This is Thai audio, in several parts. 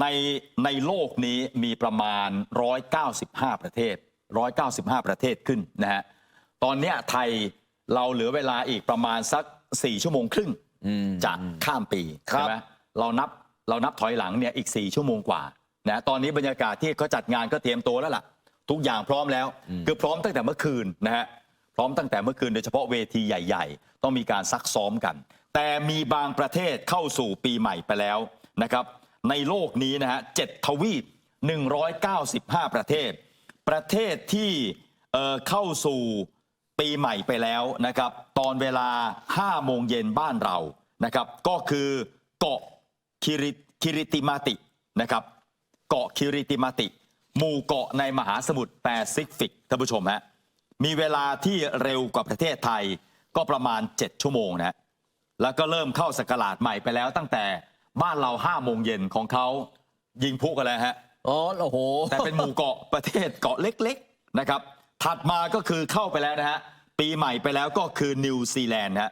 ในในโลกนี้มีประมาณ 195 ประเทศ 195 ประเทศขึ้นนะฮะ ตอนเนี้ยไทยเราเหลือเวลาอีกประมาณสัก 4 ชั่วโมงครึ่งอืมจะข้ามปีครับใช่ไหมเรานับเรานับถอยหลังเนี่ยอีก 4 ชั่วโมงกว่านะตอนนี้บรรยากาศที่เขาจัดงานก็เตรียมตัวแล้วล่ะ ทุกอย่างพร้อมแล้ว คือพร้อมตั้งแต่เมื่อคืนนะฮะพร้อมตั้งแต่เมื่อคืนโดยเฉพาะเวทีใหญ่ ๆ ต้องมีการซักซ้อมกัน แต่มีบางประเทศเข้าสู่ปีใหม่ไปแล้วนะครับ ในโลกนี้นะฮะเจ็ดทวีป 195 ประเทศ ประเทศที่เอ่อเข้าสู่ปีใหม่ไปแล้วนะครับ ตอนเวลา 5 โมงเย็นบ้านเรานะครับ ก็คือเกาะคิริคิริติมาตินะครับ เกาะคิริติมาติ หมู่เกาะในมหาสมุทรแปซิฟิกท่านผู้ชมฮะมีเวลาที่เร็วกว่าประเทศไทยก็ประมาณ 7 ชั่วโมงนะแล้วก็เริ่มเข้าสกราดใหม่ไปแล้วตั้งแต่ บ้านเรา5โมงเย็นของเขายิงพลุกันแล้วฮะอ๋อโอ้โหแต่เป็นหมู่เกาะประเทศเกาะเล็กๆนะครับ ถัดมาก็คือเข้าไปแล้วนะฮะปีใหม่ไปแล้วก็คือนิวซีแลนด์ฮะ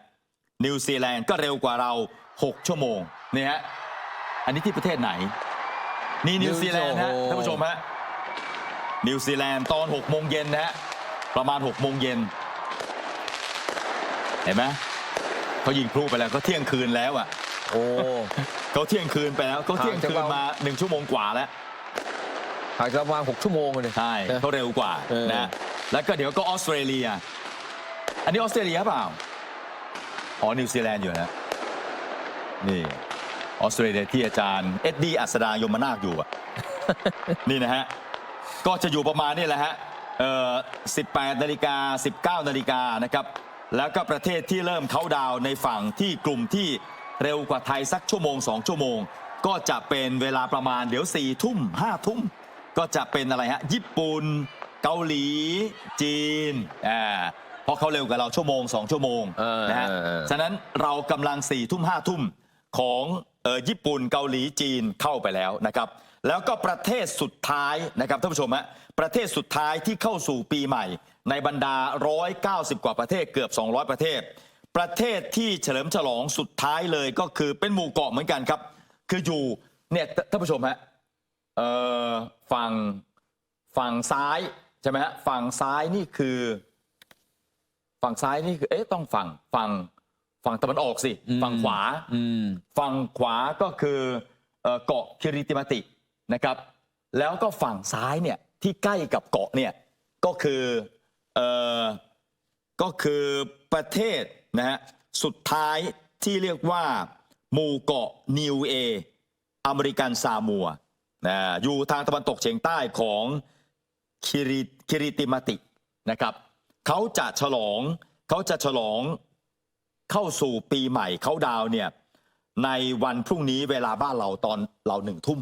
นิวซีแลนด์ก็เร็วกว่าเรา 6 ชั่วโมงนี่ฮะอันนี้ที่ประเทศไหน นี่นิวซีแลนด์ฮะโอ้โหท่านผู้ชมฮะนิวซีแลนด์ตอน6โมงเย็นนะฮะประมาณ6โมงเย็นเห็นไหมเขายิงพลุไปแล้วก็เที่ยงคืนแล้วอะ โอ้ เขาเที่ยงคืนไปแล้วเขาเที่ยงคืนห่างจากเรามาหนึ่งชั่วโมงกว่าแล้วห่างจากประมาณหกชั่วโมงเลยใช่นะเขาเร็วกว่าเออนะแล้วก็เดี๋ยวก็ออสเตรเลีย อันนี้ออสเตรเลียเปล่าอ๋อนิวซีแลนด์อยู่นะนี่ออสเตรเลียที่อาจารย์เอ็ดดี้อัสดายมนาคอยู่อะนี่นะฮะก็จะอยู่ประมาณนี่แหละฮะเอ่อ18นาฬิกา19นาฬิกานะครับแล้วก็ประเทศที่เริ่มเขาน์ดาวน์ในฝั่งที่กลุ่มที่ เร็วกว่าไทยสักชั่วโมง 2 ชั่วโมง ก็จะเป็นเวลาประมาณเดี๋ยว4ทุ่ม5ทุ่ม ก็จะเป็นอะไรฮะ ญี่ปุ่น เกาหลี จีนอ่าเพราะเขาเร็วกว่าเราชั่วโมง 2 ชั่วโมงเออนะฮะเออเออฉะนั้นเรากำลัง4ี่ทุ่มห้าทุ่มของเอ่อญี่ปุ่นเกาหลีจีนเข้าไปแล้วนะครับ แล้วก็ประเทศสุดท้ายนะครับท่านผู้ชมฮะประเทศสุดท้ายที่เข้าสู่ปีใหม่ ในบรรดา 190 กว่าประเทศเกือบ 200 ประเทศ ประเทศที่เฉลิมฉลองสุดท้ายเลยก็คือเป็นหมู่เกาะเหมือนกันครับ คืออยู่เนี่ยท่านผู้ชมฮะเอ่อฝั่งฝั่งซ้ายใช่ไหมฮะฝั่งซ้ายนี่คือ ฝั่งซ้ายนี่คือเอ๊ะต้องฝั่งฝั่งฝั่งตะวันออกสิอืมฝั่งขวาอืมฝั่งขวาก็คือเอ่อเกาะคิริติมาตินะครับ แล้วก็ฝั่งซ้ายเนี่ยที่ใกล้กับเกาะเนี่ยก็คือเอ่อก็คือประเทศ นะฮะสุดท้ายที่เรียกว่าหมู่เกาะนิวเออเมริกันซามัวนะอยู่ทางตะวันตกเฉียงใต้ของคิริคิริติมาตินะครับเขาจะฉลองเขาจะฉลองเข้าสู่ปีใหม่เขาดาวน์เนี่ยในวันพรุ่งนี้เวลาบ้านเราตอนเราหนึ่งทุ่ม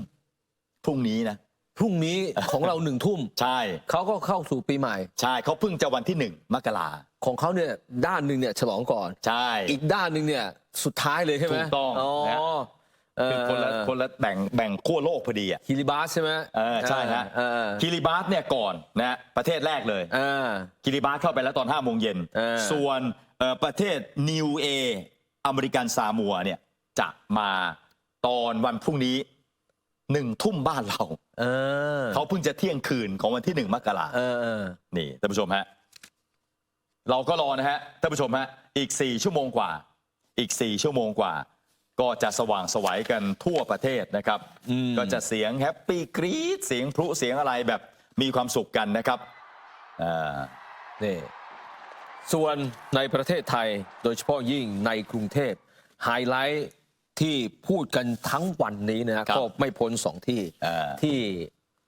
พรุ่งนี้นะพรุ่งนี้ของเราหนึ่งทุ่มใช่เขาก็เข้าสู่ปีใหม่ ใช่เขาเพิ่งจะวันที่หนึ่งมกรา ของเขาเนี่ยด้านหนึ่งเนี่ยฉลองก่อน ใช่อีกด้านหนึ่งเนี่ยสุดท้ายเลยใช่ไหมถูกต้องอ๋อนะเออคือคนละคนละแบ่งแบ่งขั้วโลกพอดีอะคิริบาสใช่ไหมเออใช่ฮะเออคิริบาสเนี่ยก่อนนะประเทศแรกเลยเออ คิริบาสเข้าไปแล้วตอน5้าโมงเย็นเออ ส่วนเอ่อประเทศนิวเออเมริกันซามัวเนี่ยจะมาตอนวันพรุ่งนี้หนึ่งทุ่มบ้านเรา เออเขาเพิ่งจะเที่ยงคืนของวันที่หนึ่งมกราเออเออนี่ท่านผู้ชมฮะ เราก็รอนะฮะท่านผู้ชมฮะอีก 4 ชั่วโมงกว่า อีก 4 ชั่วโมงกว่า ก็จะสว่างไสวัยกันทั่วประเทศนะครับอืมก็จะเสียงแฮปปี้กรี๊ดเสียงพลุเสียงอะไรแบบมีความสุขกันนะครับอ่านี่ส่วนในประเทศไทยโดยเฉพาะยิ่งในกรุงเทพไฮไลท์ที่พูดกันทั้งวันนี้นะฮะครับก็ไม่พ้นสองที่เอ่อที่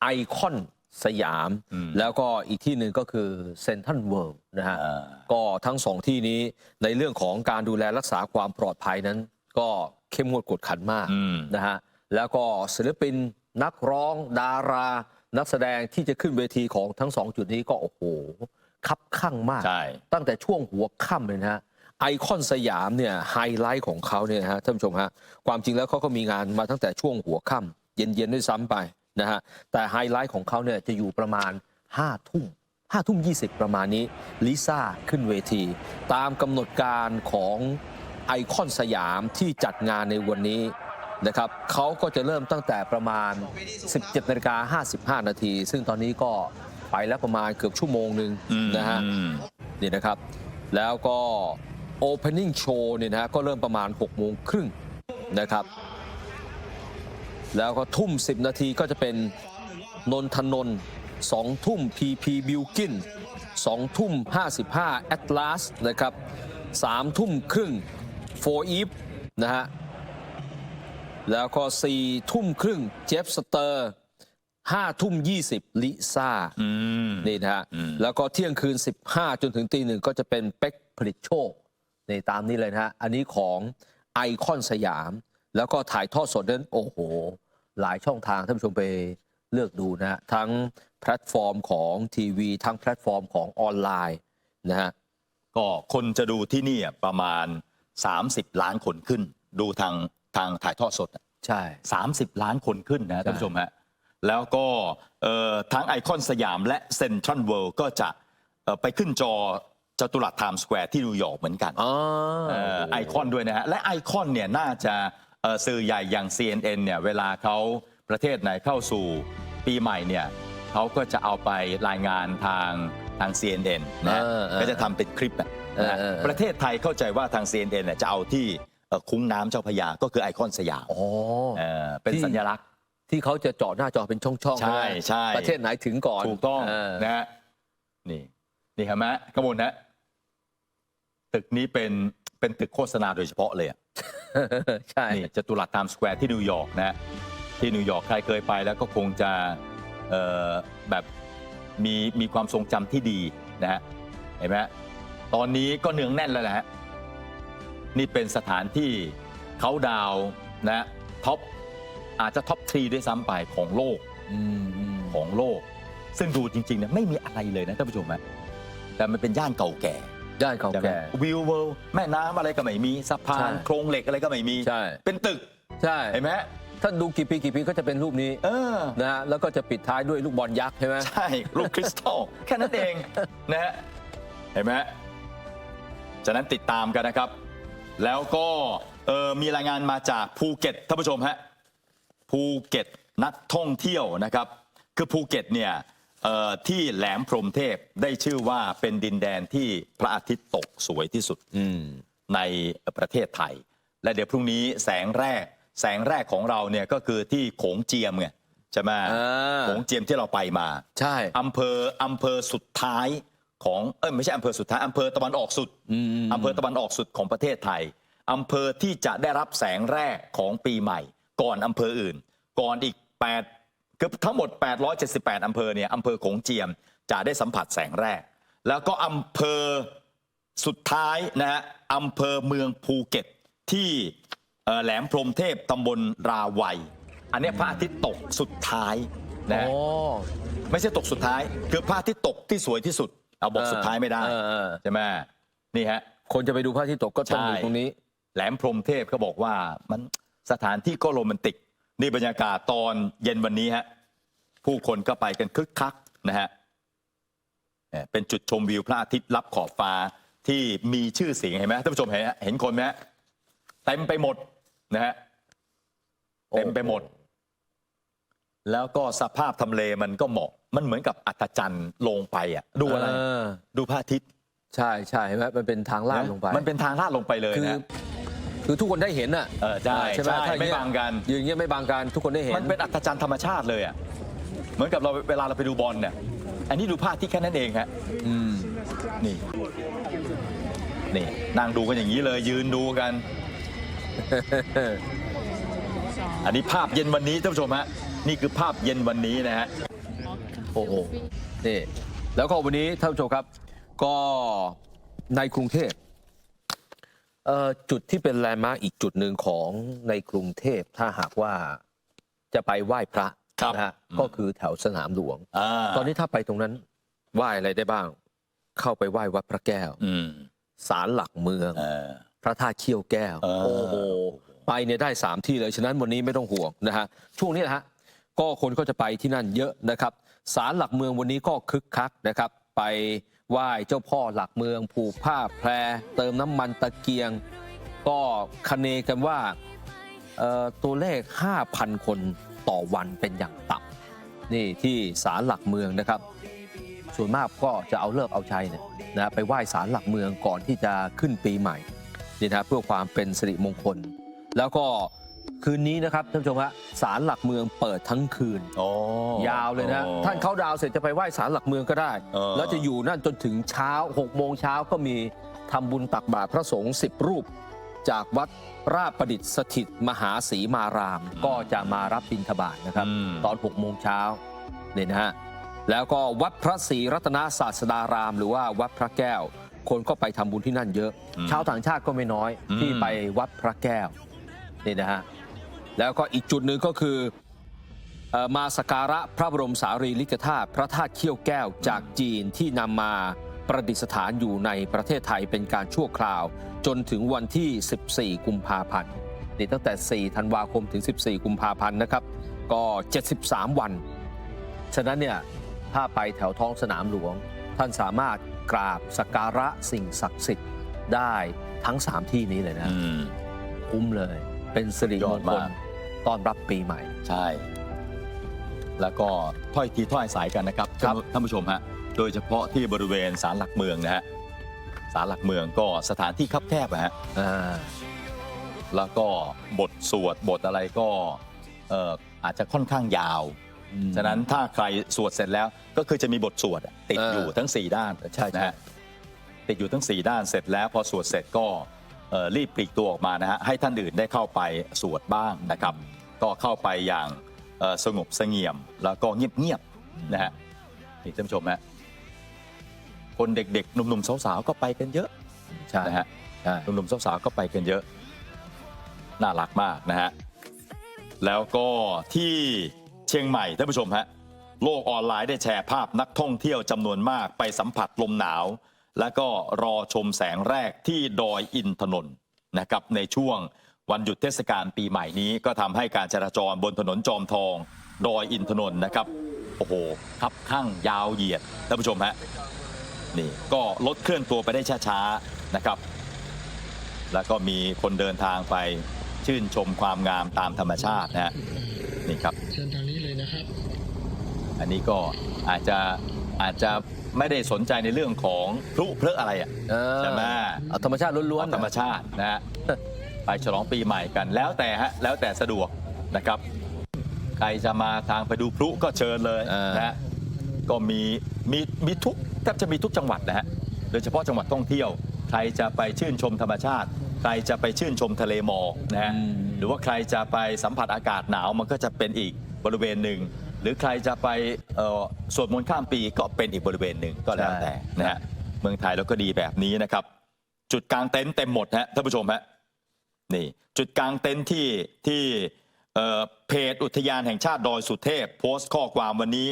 ไอคอน สยามอืมแล้วก็อีกที่หนึ่งก็คือเซนทันเวิลด์นะฮะอ่าก็ทั้งสองที่นี้ในเรื่องของการดูแลรักษาความปลอดภัยนั้น ก็เข้มงวดกวดขันมากอืมนะฮะแล้วก็ศิลปินนักร้องดารา นักแสดงที่จะขึ้นเวทีของทั้งสองจุดนี้ก็โอ้โหคับข้างมากใช่ตั้งแต่ช่วงหัวค่ำเลยนะฮะไอคอนสยามเนี่ยไฮไลท์ของเขาเนี่ยนะฮะท่านผู้ชมฮะความจริงแล้วเขาก็มีงานมาตั้งแต่ช่วงหัวค่ำเย็นๆด้วยซ้ำไป นะฮะแต่ไฮไลท์ของเขาเนี่ยจะอยู่ประมาณ5้าทุ่มห้าทุ่มยีประมาณนี้ลิซ่าขึ้นเวที ตามกำหนดการของไอคอนสยามที่จัดงานในวันนี้นะครับเขาก็จะเริ่มตั้งแต่ประมาณ 17นาฬิกา55 นาที ซึ่งตอนนี้ก็ไปแล้วประมาณเกือบชั่วโมงหนึ่งอืมนะฮะอืมนี่นะครับ แล้วก็ Opening Show เนี่ยนะฮะก็เริ่มประมาณ 6 โมงครึ่งนะครับ แล้วก็ทุ่ม 10 นาทีก็จะเป็นนนทนนท์2ทุ่ม PP b i l k i n 2ทุ่ม55 Atlas นะครับ3ทุ่มครึ่ง For Eve นะฮะแล้วก็4ทุ่มครึ่งเจฟสเตอร์5ทุ่ม20ลิซ่าอืมนี่นะฮะอืมแล้วก็เที่ยงคืน 15 จนถึงตีหนึ่งก็จะเป็นเป็กผลิตโชคนี่ตามนี้เลยนะฮะ อันนี้ของไอคอนสยาม แล้วก็ถ่ายทอดสดนั้นโอ้โห หลายช่องทางท่านผู้ชมไปเลือกดูนะฮะทั้งแพลตฟอร์มของทีวี ทั้งแพลตฟอร์มของออนไลน์นะฮะก็คนจะดูที่นี่อะประมาณ 30 ล้านคนขึ้น ดูทางทางถ่ายทอดสดอะใช่ 30 ล้านคนขึ้นนะท่านผู้ชมฮะแล้วก็เอ่อทั้งไอคอนสยามและเซ็นทรัลเวิลด์ก็จะเอ่อไปขึ้นจอจตุรัสไทม์สแควร์ที่นิวยอร์กเหมือนกันอ๋อเอ่อไอคอนด้วยนะฮะ และไอคอนเนี่ยน่าจะเอ่อ สื่อใหญ่อย่าง CNN เนี่ยเวลาเขาประเทศไหนเข้าสู่ปีใหม่เนี่ยเขาก็จะเอาไปรายงานทางทาง CNN นะฮะเออเออก็จะทำเป็นคลิปอะนะฮะเออเออเออประเทศไทยเข้าใจว่าทาง CNN เนี่ยจะเอาที่เอ่อคุ้งน้ำเจ้าพระยาก็คือไอคอนสยามอ๋อเอ่อเป็นที่สัญลักษณ์ที่เขาจะเจาะหน้าจอเป็นช่องๆใช่ไหมใช่ประเทศไหนถึงก่อนถูกต้องเนะฮะนี่นี่เห็นไหมกมลนะตึกนี้เป็นเป็นตึกโฆษณาโดยเฉพาะเลยอะ ใช่ นี่จตุรัสไทม์สแควร์ที่นิวยอร์กนะฮะที่นิวยอร์กใครเคยไปแล้วก็คงจะเอ่อแบบมีมีความทรงจำที่ดีนะฮะเห็นไหมฮะตอนนี้ก็เนืองแน่นแล้วนะฮะนี่เป็นสถานที่เขาดาวน์นะท็อปอาจจะท็อปทรีด้วยซ้ำไปของโลก อืมอืม ของโลก ซึ่งดูจริงๆเนี่ยไม่มีอะไรเลยนะท่านผู้ชมฮะแต่มันเป็นย่านเก่าแก่ ย่านเก่าใช่ไหมแก่ วิวเวิลด์แม่น้ำอะไรก็ไม่มีสะพาใช่นโครงเหล็กอะไรก็ไม่มี ใช่ เป็นตึกใช่เห็นไหมฮะถ้าดูกี่ปีกี่ปีก็จะเป็นรูปนี้เออ นะฮะแล้วก็จะปิดท้ายด้วยลูกบอลยักษ์ใช่ไหม ใช่ลูกคริสตัล แค่นั้นเอง นะฮะเห็นไหมฮะฉะนั้นติดตามกันนะครับ แล้วก็เอ่อมีรายงานมาจากภูเก็ตท่านผู้ชมฮะภูเก็ตนักท่องเที่ยวนะครับ คือภูเก็ตเนี่ยเอ่อ ที่แหลมพรหมเทพได้ชื่อว่าเป็นดินแดนที่พระอาทิตย์ตกสวยที่สุดอืมในประเทศไทย และเดี๋ยวพรุ่งนี้แสงแรก แสงแรกของเราเนี่ยก็คือที่โขงเจียมไงใช่ไหมอ่าโขงเจียมที่เราไปมา ใช่อำเภออำเภอสุดท้ายของเอ้ยไม่ใช่อำเภอสุดท้ายอำเภอตะวันออกสุดอืมอำเภอตะวันออกสุดของประเทศไทยอำเภอที่จะได้รับแสงแรกของปีใหม่ ก่อนอำเภออื่น ก่อนอีก 8 เกือบทั้งหมด 878 อำเภอเนี่ยอำเภอโขงเจียมจะได้สัมผัสแสงแรก แล้วก็อำเภอสุดท้ายนะฮะอำเภอเมืองภูเก็ตที่เอ่อแหลมพรหมเทพตำบลราวัย อันเนี้ยพระอาทิตย์ตกสุดท้ายนะฮะอ๋อไม่ใช่ตกสุดท้าย คือพระอาทิตย์ตกที่สวยที่สุด เอาบอกเออสุดท้ายไม่ได้เออเออใช่ไหมนี่ฮะคนจะไปดูพระอาทิตย์ตกก็ต้องใช่ดูตรงนี้ แหลมพรหมเทพเขาบอกว่ามันสถานที่ก็โรแมนติก นี่บรรยากาศตอนเย็นวันนี้ฮะ ผู้คนก็ไปกันคึกคักนะฮะเอ่อเป็นจุดชมวิวพระอาทิตย์รับขอบฟ้าที่มีชื่อเสียงเห็นไหมท่านผู้ชมเห็นไหมเห็นคนไหมฮะเต็มไปหมดนะฮะเต็มไปหมด แล้วก็สภาพทำเลมันก็เหมาะ มันเหมือนกับอัศจรรย์ลงไปอะดูอะไรเออดูพระอาทิตย์ ใช่ใช่เห็นไหมมันเป็นทางลาดนะลงไป มันเป็นทางลาดลงไปเลยคือนะคือทุกคนได้เห็นอะเออใช่ใช่ไหมใช่ถ้าไม่เยบังกันยืนเงี้ยไม่บังกันทุกคนได้เห็น มันเป็นอัศจรรย์ธรรมชาติเลยอะ เหมือนกับเราเวลาเราไปดูบอลเนี่ย อันนี้ดูภาพที่แค่นั้นเองฮะอืมนี่นี่นั่งดูกันอย่างนี้เลยยืนดูกัน อันนี้ภาพเย็นวันนี้ท่านผู้ชมฮะนี่คือภาพเย็นวันนี้นะฮะโอ้โหนี่แล้วก็วันนี้ท่านผู้ชมครับ ก็ในกรุงเทพเอ่อจุดที่เป็นแลนด์มาร์กอีกจุดหนึ่งของในกรุงเทพถ้าหากว่าจะไปไหว้พระ ครับนะฮะอืมก็คือแถวสนามหลวง อ่าตอนนี้ถ้าไปตรงนั้นไหว้อะไรได้บ้าง เข้าไปไหว้วัดพระแก้วอืมศาลหลักเมือง เออ พระธาตุเขี้ยวแก้ว เออ โอ้โห ไปเนี่ยได้ 3 ที่เลย ฉะนั้นวันนี้ไม่ต้องห่วงนะฮะ ช่วงนี้นะฮะ ก็คนก็จะไปที่นั่นเยอะนะครับ ศาลหลักเมืองวันนี้ก็คึกคักนะครับ ไปไหว้เจ้าพ่อหลักเมือง ผูกผ้าแพร เติมน้ำมันตะเกียง ก็คเนกันว่าเอ่อตัวเลข 5,000 คน ต่อวันเป็นอย่างต่ำนี่ที่ศาลหลักเมืองนะครับ ส่วนมากก็จะเอาเลิกเอาชัยเนี่ยนะไปไหว้ศาลหลักเมืองก่อนที่จะขึ้นปีใหม่นี่นะเพื่อความเป็นสิริมงคล แล้วก็คืนนี้นะครับท่านผู้ชมฮะศาลหลักเมืองเปิดทั้งคืนโอ้ยาวเลยนะ ท่านเข้าดาวน์เสร็จจะไปไหว้ศาลหลักเมืองก็ได้เออแล้วจะอยู่นั่นจนถึงเช้า6โมงเช้าก็มีทำบุญตักบาตรพระสงฆ์10 รูป จากวัดราชประดิษฐ์สถิตมหาศรีมาราม ก็จะมารับบิณฑบาตนะครับ อืม ตอน6โมงเช้าเนี่ยนะฮะแล้วก็วัดพระศรีรัตนศาสดาราม หรือว่าวัดพระแก้ว คนก็ไปทำบุญที่นั่นเยอะ ชาวต่างชาติก็ไม่น้อยอืมที่ไปวัดพระแก้วนี่นะฮะแล้วก็อีกจุดหนึ่งก็คือเอ่อมาสกการะพระบรมสารีริกธาตุพระธาตุเขี้ยวแก้วจากจีนที่นำมา ประดิษฐานอยู่ในประเทศไทยเป็นการชั่วคราว จนถึงวันที่ 14 กุมภาพันธ์นี่ตั้งแต่ 4 ธันวาคมถึง 14 กุมภาพันธ์นะครับ ก็ 73 วัน ฉะนั้นเนี่ยถ้าไปแถวท้องสนามหลวง ท่านสามารถกราบสักการะสิ่งศักดิ์สิทธิ์ได้ทั้ง 3 ที่นี้เลยนะอืมคุ้มเลย เป็นสิริยมอดงคมาลกต้อนรับปีใหม่ ใช่ แล้วก็ถ้อยทีถ้อยสายกันนะครับครับท่านผู้ชมฮะ โดยเฉพาะที่บริเวณศาลหลักเมืองนะฮะศาลหลักเมืองก็สถานที่คับแคบอะฮะอ่าแล้วก็บทสวดบทอะไรก็เอ่ออาจจะค่อนข้างยาวอืมฉะนั้นถ้าใครสวดเสร็จแล้วก็คือจะมีบทสวดอะติดเออออยู่ทั้ง 4 ด้านใช่ใช่ นะฮะติดอยู่ทั้ง 4 ด้านเสร็จแล้วพอสวดเสร็จก็เอ่อรีบปลีกตัวออกมานะฮะให้ท่านอื่นได้เข้าไปสวดบ้างนะครับ ก็เข้าไปอย่างเอ่อสงบเสงี่ยม แล้วก็เงียบๆนะฮะนี่ท่านผู้ชมฮะ คนเด็กๆหนุ่มๆสาวๆก็ไปกันเยอะใช่นะฮะใช่หนุ่มๆสาวๆก็ไปกันเยอะ น่ารักมากนะฮะแล้วก็ที่เชียงใหม่ท่านผู้ชมฮะโลกออนไลน์ได้แชร์ภาพนักท่องเที่ยวจำนวนมากไปสัมผัสลมหนาว แล้วก็รอชมแสงแรกที่ดอยอินทนนท์นะครับในช่วงวันหยุดเทศกาลปีใหม่นี้ก็ทำให้การจราจรบนถนนจอมทอง ดอยอินทนนท์นะครับ โอ้โหคับข้างยาวเหยียดท่านผู้ชมฮะ นี่ก็ลดเคลื่อนตัวไปได้ช้าๆนะครับ แล้วก็มีคนเดินทางไปชื่นชมความงามตามธรรมชาตินะฮะนี่ครับเชิญทางนี้เลยนะครับ อันนี้ก็อาจจะอาจจะไม่ได้สนใจในเรื่องของพลุเพลอะอะไรอะเออใช่ไหมเอาธรรมชาติล้วนเอาธรรมชาตินะฮะไปฉลองปีใหม่กันแล้วแต่ฮะแล้วแต่สะดวกนะครับ ใครจะมาทางไปดูพลุก็เชิญเลยนะฮะก็มีมีมีทุก แทบจะมีทุกจังหวัดนะฮะโดยเฉพาะจังหวัดท่องเที่ยว ใครจะไปชื่นชมธรรมชาติ ใครจะไปชื่นชมทะเลหมอกนะฮะหรือว่าใครจะไปสัมผัสอากาศหนาวมันก็จะเป็นอีกบริเวณหนึ่ง หรือใครจะไปเอ่อสวดมนต์ข้ามปีก็เป็นอีกบริเวณหนึ่งก็แล้วแต่นะฮะเมืองไทยเราก็ดีแบบนี้นะครับ จุดกลางเต็นท์เต็มหมดฮะท่านผู้ชมฮะนี่จุดกลางเต็นท์ที่ที่เอ่อเพจอุทยานแห่งชาติดอยสุเทพ โพสต์ข้อความวันนี้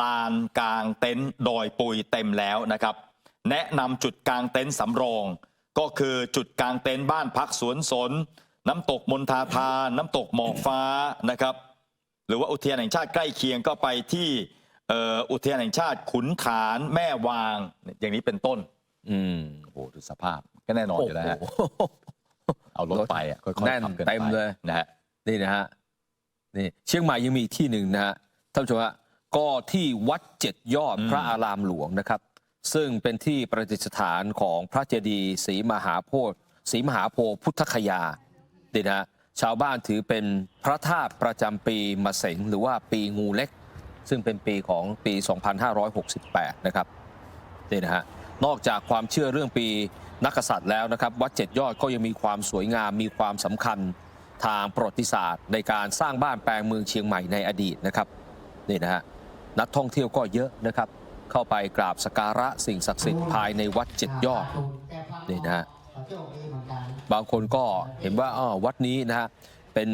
ลานกลางเต็นท์ดอยปุยเต็มแล้วนะครับ แนะนำจุดกลางเต็นท์สำรอง ก็คือจุดกลางเต็นท์บ้านพักสวนสน น้ำตกมนทาทานน้ำตกหมอกฟ้านะครับ หรือว่าอุทยานแห่งชาติใกล้เคียงก็ไปที่เอ่ออุทยานแห่งชาติขุนขานแม่วาง อย่างนี้เป็นต้นๆอืมโอ้โหดูสภาพก็แน่นอนอยู่แล้วฮะโอ้โหเอารถไปอะค่อยๆแน่นขับกันเต็มไปเลยนะฮะนี่นะฮะนี่เชียงใหม่ยังมีอีกที่หนึ่งนะฮะท่านผู้ชมฮะ ก็ที่วัดเจ็ดยอดอืมพระอารามหลวงนะครับ ซึ่งเป็นที่ประดิษฐานของพระเจดีย์ศรีมหาโพธิ์ศรีมหาโพธิ์พุทธคยานี่นะฮะชาวบ้านถือเป็นพระธาตุประจำปีมะเสงหรือว่าปีงูเล็ก ซึ่งเป็นปีของปี 2568 นะครับนี่นะฮะนอกจากความเชื่อเรื่องปีนักกษัตริย์แล้วนะครับ วัดเจ็ดยอดก็ยังมีความสวยงามมีความสำคัญทางประวัติศาสตร์ ในการสร้างบ้านแปลงเมืองเชียงใหม่ในอดีตนะครับนี่นะฮะ นักท่องเที่ยวก็เยอะนะครับ เข้าไปกราบสกการะสิ่งศักดิ์สิทธิ์ภายในวัดเจ็ดยอดนี่นะฮะบางคนก็เห็นว่าอ้อวัดนี้นะฮะเป็น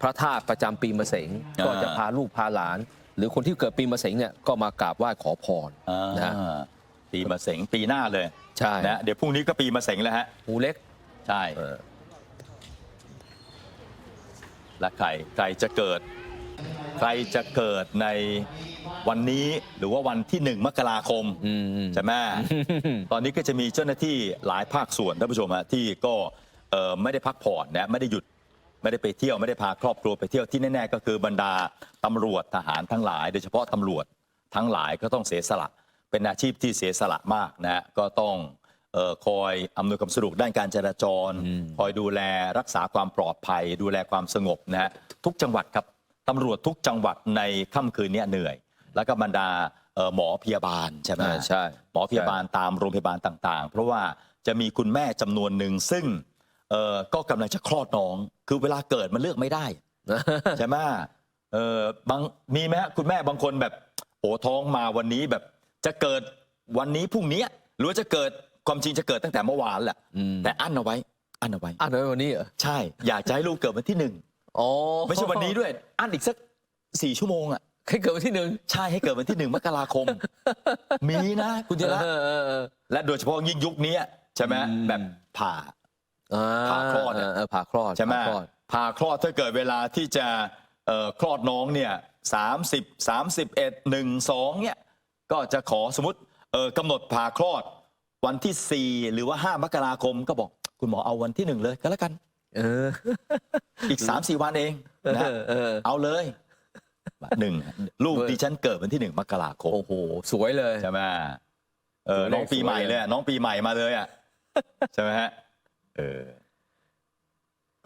พระธาตุประจำปีมะเสงอ่าก็จะพาลูกพาหลาน หรือคนที่เกิดปีมะเสงเนี่ยก็มากราบไหว้ขอพรอ่านะฮะปีมะเสงปีหน้าเลยใช่นะเดี๋ยวพรุ่งนี้ก็ปีมะเสงแล้วฮะหูเล็กใช่เออและใครใครจะเกิด ใครจะเกิดในวันนี้หรือว่าวันที่หนึ่งมกราคมอืมอืมใช่ไหมตอนนี้ก็จะมีเจ้าหน้าที่หลายภาคส่วนท่านผู้ชมฮะที่ก็เอ่อไม่ได้พักผ่อนนะไม่ได้หยุดไม่ได้ไปเที่ยวไม่ได้พาครอบครัวไปเที่ยวที่แน่ๆก็คือบรรดาตำรวจทหารทั้งหลาย โดยเฉพาะตำรวจทั้งหลายก็ต้องเสียสละ เป็นอาชีพที่เสียสละมากนะฮะก็ต้องเอ่อคอยอำนวยความสะดวกด้านการจราจร คอยดูแลรักษาความปลอดภัย ดูแลความสงบนะฮะทุกจังหวัดครับ ตำรวจทุกจังหวัดในค่ำคืนเนี้เหนื่อย แล้วก็บรรดาเอ่อหมอพยาบาลใช่ไหมอ่าใช่หมอพยาบาลตามโรงพยาบาลต่างๆ เพราะว่าจะมีคุณแม่จำนวนหนึ่งซึ่งเอ่อก็กำลังจะคลอดน้อง คือเวลาเกิดมันเลือกไม่ได้ใช่ไหมเออบางมีไหมฮะคุณแม่บางคนแบบโอ้ท้องมาวันนี้แบบจะเกิดวันนี้พรุ่งนี้หรือว่าจะเกิดความจริงจะเกิดตั้งแต่เมื่อวานแหละอืมแต่อั้นเอาไว้อั้นเอาไว้อ่านไว้วันนี้เหรอใช่อยากจะให้ลูกเกิดวันที่หนึ่ง อ๋อไม่ใช่วันนี้ด้วย อั้นอีกสักสี่ชั่วโมงอะให้เกิดวันที่หนึ่งใช่ให้เกิดวันที่หนึ่งมกราคม มีนะคุณเจระเออเออเออและโดยเฉพาะยิ่งยุคนี้ใช่ไหมอืมแบบผ่า อ่ผ่าคลอดอะเผ่าคลอดใช่ไหมผ่าคลอดผ่าคลอดถ้าเกิดเวลาที่จะเอ่อคลอดน้องเนี่ยสามสิบสามสิบเอ็ดหนึ่งสองเนี่ยก็จะขอสมมติเอ่อกำหนดผ่าคลอดวันที่4หรือว่า5มกราคมก็บอกคุณหมอเอาวันที่หนึ่งเลยก็แล้วกัน เออ อีก3 4วันเองนะเออเออ เอาเลยหนึ่งลูกเว้ยดิฉันเกิดวันที่หนึ่งมกราคมโอ้โหสวยเลยใช่ไหมเออสวยเลยน้องปีใหม่สวยเลเลยยอะน้องปีใหม่มาเลยอะใช่ไหมฮะเออ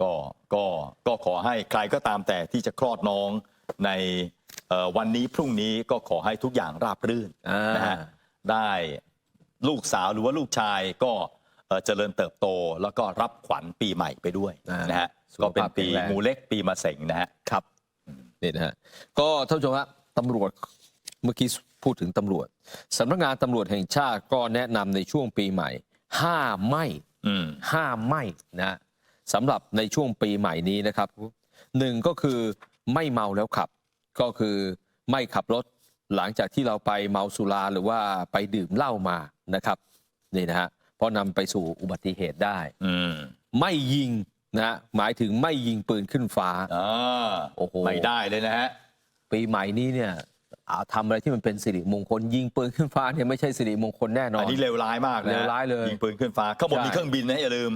ก็ก็ก็ขอให้ใครก็ตามแต่ที่จะคลอดน้องในเอ่อวันนี้พรุ่งนี้ก็ขอให้ทุกอย่างราบรื่นอ่านนะฮะได้ลูกสาวหรือว่าลูกชายก็ เอ่อเจริญเติบโตแล้วก็รับขวัญปีใหม่ไปด้วยอ่านนะฮะสุขก็เป็นภาพปีแข็งแรงงูเล็กปีมะเสงนะฮะครับนี่นะฮะก็ท่านผู้ชมฮะตำรวจเมื่อกี้พูดถึงตำรวจสำนักงานตำรวจแห่งชาติก็แนะนำในช่วงปีใหม่ห้ามไม่อืมห้ามไม่นะสำหรับในช่วงปีใหม่นี้นะครับหนึ่งก็คือไม่เมาแล้วขับ ก็คือไม่ขับรถหลังจากที่เราไปเมาสุราหรือว่าไปดื่มเหล้ามานะครับนี่นะฮะ เพราะนำไปสู่อุบัติเหตุได้ อืมไม่ยิงนะหมายถึงไม่ยิงปืนขึ้นฟ้า อ่าโอ้โห ไม่ได้เลยนะฮะ ปีใหม่นี้เนี่ยอ่าทำอะไรที่มันเป็นสิริมงคล ยิงปืนขึ้นฟ้าเนี่ยไม่ใช่สิริมงคลแน่นออัน นนี้เลวร้ายมากนะเลวร้ายเลยยิงปืนขึ้นฟ้าข้างบนใช่ มีเครื่องบินนะอย่าลืม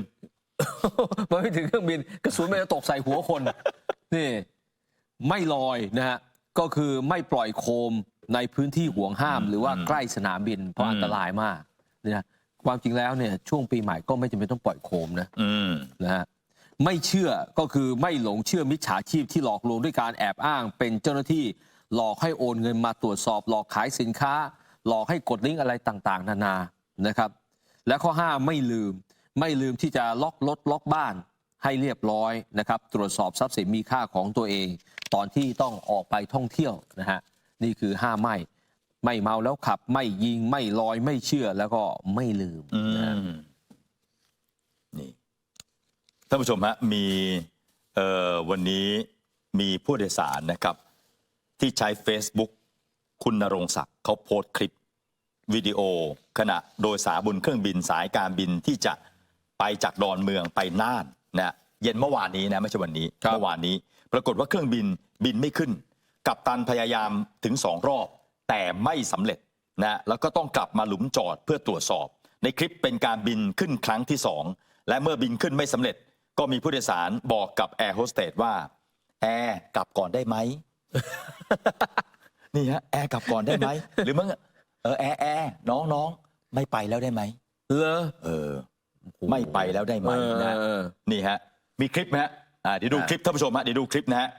มันไม่ถึงเครื่องบินกระสุนมันจะตกใส่หัวคน นี่ ไม่ลอยนะฮะก็คือไม่ปล่อยโคมในพื้นที่ห่วงห้าม หรือว่าใกล้สนามบินเพราะอืมอันตรายมากเนี่ย ความจริงแล้วเนี่ยช่วงปีใหม่ก็ไม่จำเป็นต้องปล่อยโคมนะอืม นะฮะไม่เชื่อก็คือไม่หลงเชื่อมิจฉาชีพที่หลอกลวงด้วยการแอบอ้างเป็นเจ้าหน้าที่หลอกให้โอนเงินมาตรวจสอบ หลอกขายสินค้า หลอกให้กดลิงก์อะไรต่างๆ นานานะครับ และข้อห้าไม่ลืม ไม่ลืมที่จะล็อกรถล็อกบ้านให้เรียบร้อยนะครับ ตรวจสอบทรัพย์สินมีค่าของตัวเอง ตอนที่ต้องออกไปท่องเที่ยวนะฮะนี่คือห้าไม่ ไม่เมาแล้วขับ ไม่ยิงไม่ลอยไม่เชื่อแล้วก็ไม่ลืมอืนะฮะมนี่ท่านผู้ชมฮะมีเอ่อวันนี้มีผู้โดยสารนะครับ ที่ใช้ Facebook คุณนรงศักดิ์เขาโพสต์คลิปวิดีโอ ขณะโดยสารบนเครื่องบินสายการบินที่จะไปจากดอนเมืองไปน่านนะเย็นเมื่อวานนี้นะไม่ใช่วันนี้ครับเมื่อวานนี้ ปรากฏว่าเครื่องบินบินไม่ขึ้น กัปตันพยายามถึงสองรอบ แต่ไม่สำเร็จนะแล้วก็ต้องกลับมาหลุมจอดเพื่อตรวจสอบ ในคลิปเป็นการบินขึ้นครั้งที่สองและเมื่อบินขึ้นไม่สำเร็จ ก็มีผู้โดยสารบอกกับแอร์โฮสเตสว่าแอร์กลับก่อนได้ไหม นี่ฮะแอร์กลับก่อนได้ไหม หรือมึงเออแอร์แอร์น้องน้องไม่ไปแล้วได้ไหมเหรอเออ ไม่ไปแล้วได้ไหมนะเออนี่ฮะมีคลิปไหมฮะอ่าเดี๋ยวดูอ่าคลิปท่านผู้ชมฮะเดี๋ยวดูคลิปนะฮะ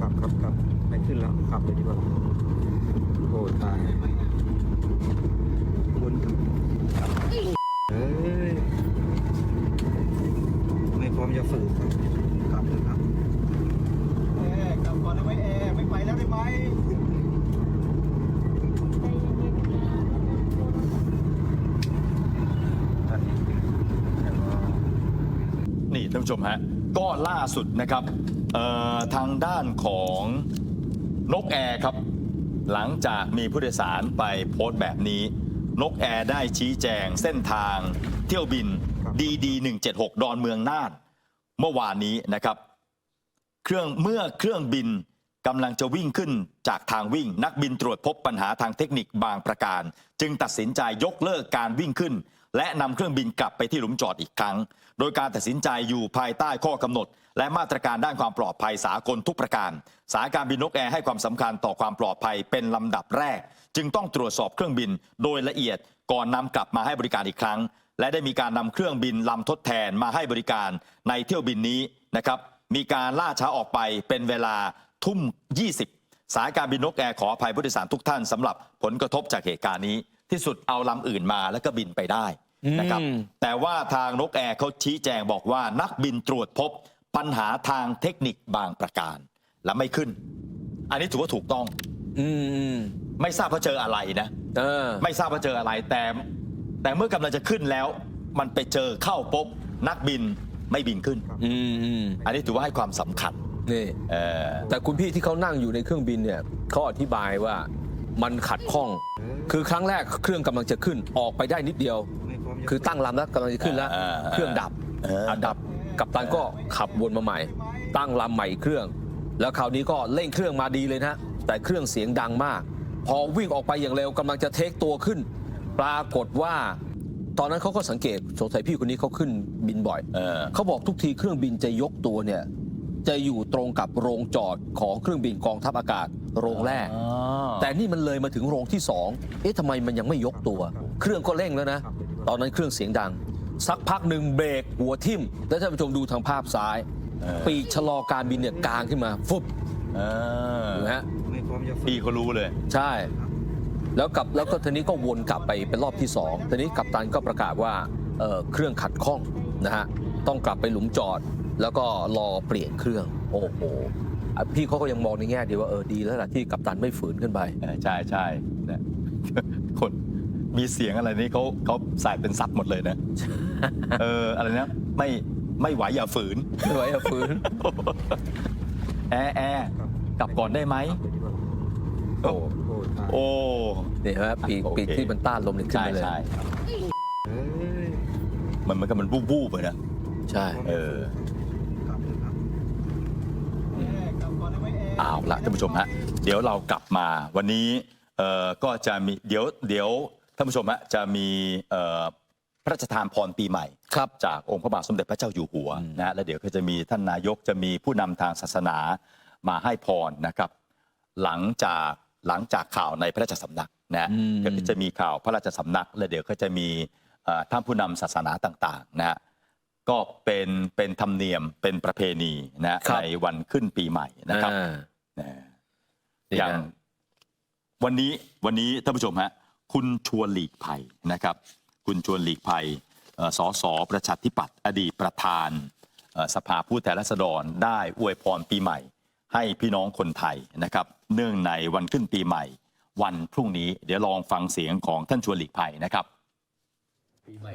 กลับกลับกลับไม่ ขับเลยดีกว่าโอ้ตายวนกับเอ้ยไม่พร้อมจะฝืนครับกลับเลยครับแอร์กลับก่อนได้ไหมแอร์ไม่ไปแล้วได้ไหมนี่ท่านผู้ชมฮะก็ล่าสุดนะครับเอ่อทางด้านของ นกแอร์ครับ หลังจากมีผู้โดยสารไปโพสต์แบบนี้ นกแอร์ได้ชี้แจงเส้นทาง เที่ยวบินครับ DD 176 ดอนเมืองน่าน เมื่อวานนี้นะครับ เครื่องเมื่อเครื่องบินกำลังจะวิ่งขึ้นจากทางวิ่ง นักบินตรวจพบปัญหาทางเทคนิคบางประการ จึงตัดสินใจยกเลิกการวิ่งขึ้น และนำเครื่องบินกลับไปที่หลุมจอดอีกครั้ง โดยการตัดสินใจอยู่ภายใต้ข้อกำหนด และมาตรการด้านความปลอดภัยสากลทุกประการ สายการบินนกแอร์ให้ความสำคัญต่อความปลอดภัยเป็นลำดับแรก จึงต้องตรวจสอบเครื่องบินโดยละเอียดก่อนนำกลับมาให้บริการอีกครั้ง และได้มีการนำเครื่องบินลำทดแทนมาให้บริการในเที่ยวบินนี้นะครับมีการล่าช้าออกไปเป็นเวลาทุ่ม 20 สายการบินนกแอร์ขออภัยผู้โดยสารทุกท่านสำหรับผลกระทบจากเหตุการณ์นี้ ที่สุดเอาลำอื่นมาแล้วก็บินไปได้นะครับอืมแต่ว่าทางนกแอร์เขาชี้แจงบอกว่านักบินตรวจพบปัญหาทางเทคนิคบางประการ และไม่ขึ้น อันนี้ถือว่าถูกต้องอืมอืมไม่ทราบว่าเจออะไรนะเออไม่ทราบว่าเจออะไรแต่ แต่เมื่อกำลังจะขึ้นแล้ว มันไปเจอเข้าปุ๊บนักบินไม่บินขึ้นอืมอืมอันนี้ถือว่าให้ความสำคัญนี่เออแต่คุณพี่ที่เขานั่งอยู่ในเครื่องบินเนี่ยเขาอธิบายว่า มันขัดข้อง คือครั้งแรกเครื่องกำลังจะขึ้นออกไปได้นิดเดียวไม่พร้อมจะคือตั้งลำแล้วกำลังจะขึ้นแล้วอ่าเครื่องดับเอออะดับกับตันก็ขับวนมาใหม่ ตั้งลำใหม่อีกเครื่อง แล้วคราวนี้ก็เร่งเครื่องมาดีเลยนะแต่เครื่องเสียงดังมาก พอวิ่งออกไปอย่างเร็วกำลังจะเทคตัวขึ้น ปรากฏว่า ตอนนั้นเขาก็สังเกตสงสัยพี่คนนี้เขาขึ้นบินบ่อยเออเขาบอกทุกทีเครื่องบินจะยกตัวเนี่ย จะอยู่ตรงกับโรงจอดของเครื่องบินกองทัพอากาศโรงแรกอ๋อแต่นี่มันเลยมาถึงโรงที่สองเอ๊ะทำไมมันยังไม่ยกตัว เครื่องก็เร่งแล้วนะ ตอนนั้นเครื่องเสียงดัง สักพักหนึ่งเบรกหัวทิ่ม แล้วท่านผู้ชมดูทางภาพซ้ายเออปีกชะลอการบินเนี่ยกลางขึ้นมาฟุบเออเห็นะฮะไม่พร้อมจะพี่เขารู้เลย ใช่ แล้วกลับแล้วก็ทีนี้ก็วนกลับไปเป็นรอบที่สองทีนี้กัปตันก็ประกาศว่าเอ่อเครื่องขัดข้องนะฮะต้องกลับไปหลุมจอด แล้วก็รอเปลี่ยนเครื่อง โอ้โหอะพี่เขาก็ยังมองในแง่ดีว่าเออดีแล้วล่ะที่กัปตันไม่ฝืนขึ้นไปเออใช่ใช่เนี่ยคนมีเสียงอะไรนี่เขาเขาใส่เป็นซับหมดเลยนะเอออะไรนะไม่ไม่ไหวอย่าฝืนไม่ไหวอะฝืนแอร์แอร์กลับก่อนได้ไหมโอ้โอ้ตายโอ้นี่ฮะปีกโอเคปีกที่มันต้านลมเนี่ยขึ้นใช่ไปเลยใช่เอ้ยมันเหมันก็มันบูบบูบเลยนะใช่เออ กลับเลยครับแอร์กลับก่อนได้ไหมแอร์ เอาละท่านผู้ชมฮะเดี๋ยวเรากลับมาวันนี้เอ่อก็จะมีเดี๋ยวเดี๋ยวท่านผู้ชมฮะจะมีเอ่อพระราชทานพรปีใหม่ ครับ จากองค์พระบาทสมเด็จพระเจ้าอยู่หัวนะฮะแล้วเดี๋ยวก็จะมีท่านนายกจะมีผู้นำทางศาสนามาให้พรนะครับ หลังจากหลังจากข่าวในพระราชสำนักนะฮะอืมก็จะมีข่าวพระราชสำนัก แล้วเดี๋ยวก็จะมีเอ่อท่านผู้นำศาสนาต่างๆนะฮะก็เป็นเป็นธรรมเนียมเป็นประเพณีนะฮะครับ ในวันขึ้นปีใหม่นะครับ อ่านะนี่ อย่างนะวันนี้วันนี้ท่านผู้ชมฮะคุณชวนหลีกภัยนะครับ คุณชวนหลีกภัยเอ่อสสประชาธิปัตย์อดีตประธานเอ่อสภาผู้แทนราษฎรได้อวยพรปีใหม่ ให้พี่น้องคนไทยนะครับ เนื่องในวันขึ้นปีใหม่ วันพรุ่งนี้เดี๋ยวลองฟังเสียงของท่านชวนหลีกภัยนะครับ ปีใหม่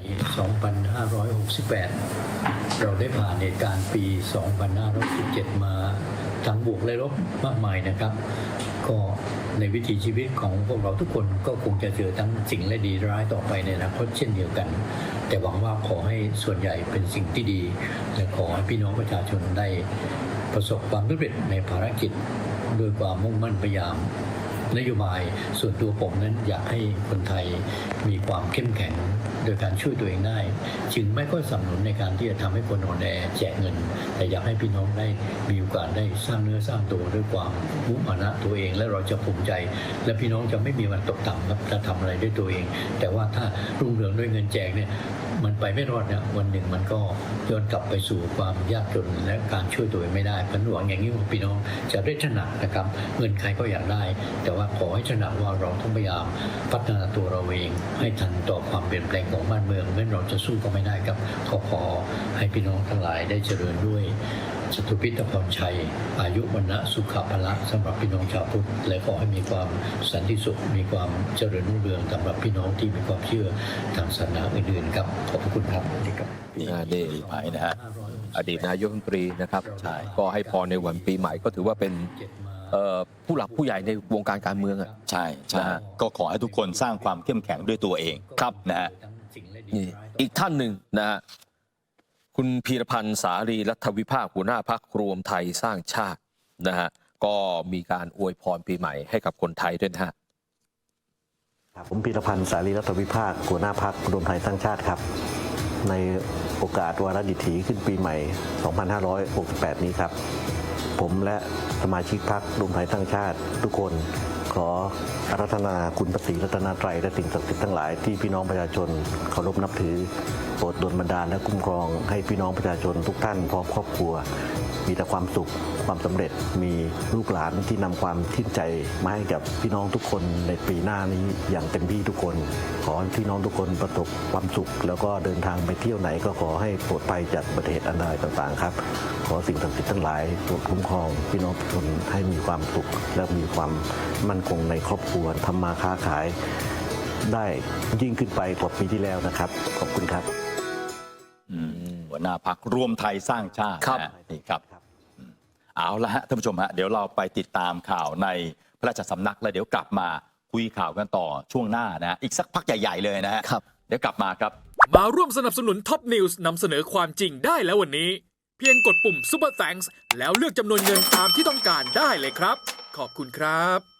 2568 เราได้ผ่านเหตุการณ์ปี 2517มา ทั้งบวกและลบมากมายนะครับ ก็ในวิถีชีวิตของพวกเราทุกคนก็คงจะเจอทั้งสิ่งและดีร้ายต่อไปในอนาคตเช่นเดียวกัน แต่หวังว่าขอให้ส่วนใหญ่เป็นสิ่งที่ดี และขอให้พี่น้องประชาชนได้ประสบความสำเร็จในภารกิจ ด้วยความมุ่งมั่นพยายาม นโยบายส่วนตัวผมนั้นอยากให้คนไทยมีความเข้มแข็งโดยการช่วยตัวเองได้ จึงไม่ค่อยสนับสนุนในการที่จะทำให้คนอ่อนแอแจกเงิน แต่อยากให้พี่น้องได้มีโอกาสได้สร้างเนื้อสร้างตัวด้วยความมุมานะตัวเอง และเราจะภูมิใจ และพี่น้องจะไม่มีวันตกต่ำครับถ้าทำอะไรด้วยตัวเอง แต่ว่าถ้ารุ่งเรืองด้วยเงินแจกเนี่ย มันไปไม่รอดเนี่ยวันหนึ่งมันก็ย้อนกลับไปสู่ความยากจนและการช่วยตัวเองไม่ได้พันหวังอย่างนี้ว่าพี่น้องจะได้ตระหนักนะครับ เงินใครก็อยากได้ แต่ว่าขอให้ตระหนักว่าเราต้องพยายามพัฒนาตัวเราเอง ให้ทันต่อความเปลี่ยนแปลงของบ้านเมืองไม่เราจะสู้ก็ไม่ได้ครับขอขอให้พี่น้องทั้งหลายได้เจริญด้วย จตุพิธพรชัย อายุวันนะสุขภละสำหรับพี่น้องชาวพุทธและขอให้มีความสันติสุข มีความเจริญรุ่งเรืองสำหรับพี่น้องที่มีความเชื่อทางศาสนาอื่นๆครับขอบพระคุณครับสวัสดีครับนี่อ่านี่หลีกภัยนะฮะอดีตนายกรัฐมนตรีนะครับใช่ก็ให้พรในวันปีใหม่ก็ถือว่าเป็นเอ่อผู้หลักผู้ใหญ่ในวงการการเมืองอะใช่ใช่นะฮะก็ขอให้ทุกคนสร้างความเข้มแข็งด้วยตัวเองครับนะฮะนี่อีกท่านหนึ่งนะฮะ คุณพีรพันธ์สารีรัฐวิภาคหัวหน้าพักรวมไทยสร้างชาตินะฮะก็มีการอวยพรปีใหม่ให้กับคนไทยด้วยนะฮะผมพีรพันธ์สารีรัฐวิภาคหัวหน้าพักรวมไทยสร้างชาติครับ ในโอกาสวาระดิถีขึ้นปีใหม่ 2568 นี้ครับ ผมและสมาชิกพักรวมไทยสร้างชาติทุกคน ขออารัธนาคุณปฏิรัตนตรและสิ่งศักดิ์สิทธิ์ทั้งหลายที่พี่น้องประชาชนเคารพนับถือโปรดดลบันดาลและคุ้มครองให้พี่น้องประชาชนทุกท่านพร้อมครอบครัว มีแต่ความสุขความสำเร็จมีลูกหลานที่นำความชื่นใจมาให้กับพี่น้องทุกคนในปีหน้านี้อย่างเต็มที่ทุกคน ขอให้พี่น้องทุกคนประสบความสุข แล้วก็เดินทางไปเที่ยวไหนก็ขอให้ปลอดภัยจากอุบัติเหตุอันตรายต่างๆครับ ขอสิ่งศักดิ์สิทธิ์ทั้งหลายโปรดคุ้มครอง พี่น้องทุกคนให้มีความสุข และมีความมั่นคงในครอบครัวทำมาค้าขายได้ยิ่งขึ้นไปกว่าปีที่แล้วนะครับ ขอบคุณครับอืมหัวหน้าพักรวมไทยสร้างชาติครับนะฮะนี่ครับอืม เอาละฮะท่านผู้ชมฮะเดี๋ยวเราไปติดตามข่าวในพระราชสำนักแล้วเดี๋ยวกลับมาคุยข่าวกันต่อช่วงหน้านะฮะอีกสักพักใหญ่ ๆ เลยนะฮะครับ เดี๋ยวกลับมาครับ มาร่วมสนับสนุนท็อปนิวส์นำเสนอความจริงได้แล้ววันนี้ เพียงกดปุ่ม Super Thanks แล้วเลือกจำนวนเงินตามที่ต้องการได้เลยครับ ขอบคุณครับ